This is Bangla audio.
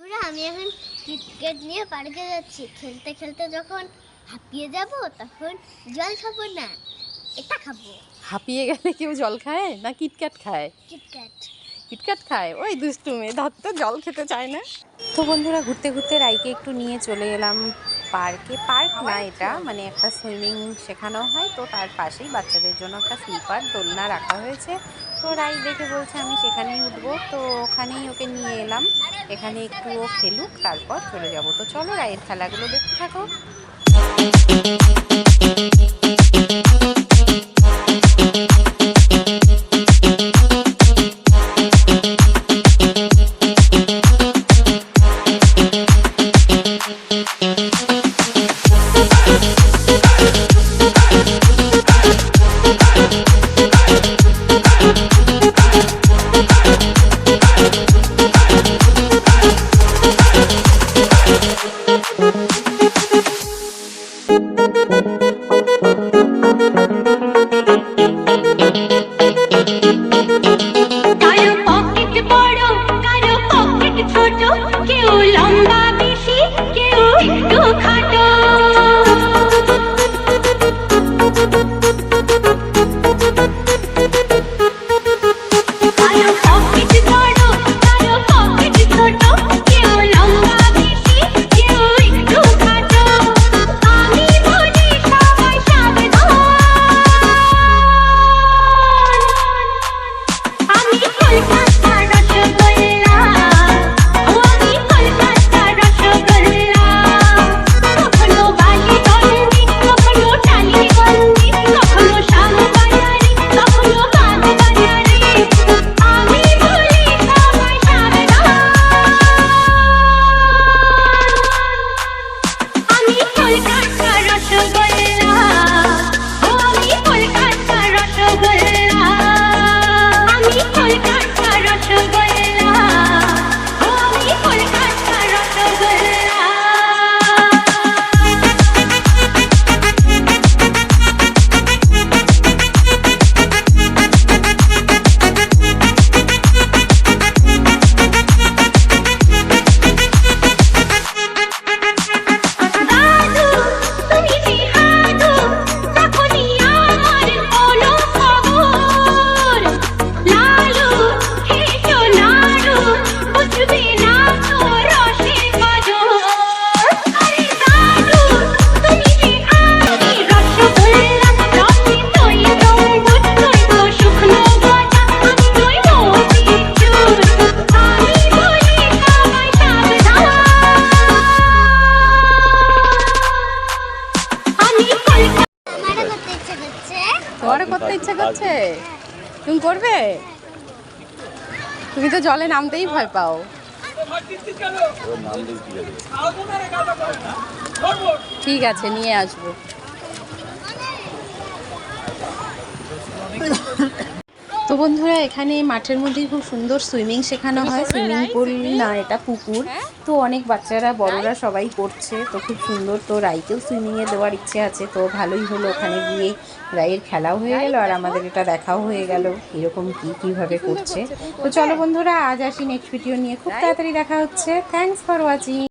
আমি এখন ক্রিকেট নিয়ে পার্কে যাচ্ছি। খেলতে খেলতে যখন হাঁপিয়ে যাব তখন জল খাব না এটা খাব। হাঁপিয়ে গেলে কেউ জল খায় না কিটক্যাট খায়? কিটক্যাট কিটক্যাট খায়? ওই দুষ্টু মেয়ে ধর তো জল খেতে চায় না। তো বন্ধুরা ঘুরতে ঘুরতে রাইকে একটু নিয়ে চলে এলাম। পার্কে পার্ক না এটা মানে একটা সুইমিং শেখানো হয়। তো তার পাশেই বাচ্চাদের জন্য একটা স্লিপার দোলনা রাখা হয়েছে। তো রাই দেখে বলছে আমি সেখানেই উঠবো। তো ওখানেই ওকে নিয়ে এলাম। এখানে একটু ও খেলুক তারপর চলে যাব। তো চলো রায়ের খেলাগুলো দেখতে থাকো। তোমারও করতে ইচ্ছে করছে? তুমি করবে? তুমি তো জলে নামতেই ভয় পাও। ঠিক আছে, নিয়ে আসব। তো বন্ধুরা এখানে মাঠের মধ্যে খুব সুন্দর সুইমিং শেখানো হয়। সুইমিং পুল না এটা পুকুর। তো অনেক বাচ্চারা বড়রা সবাই করছে তো খুব সুন্দর। তো রাইকেও সুইমিংয়ে দেওয়ার ইচ্ছে আছে তো ভালোই হলো। ওখানে গিয়ে রাইয়ের খেলাও হয়ে গেল আর আমাদের এটা দেখাও হয়ে গেল এরকম কি কীভাবে করছে। তো চলো বন্ধুরা আজ আসি নেক্সট ভিডিও নিয়ে। খুব তাড়াতাড়ি দেখা হচ্ছে। Thanks for watching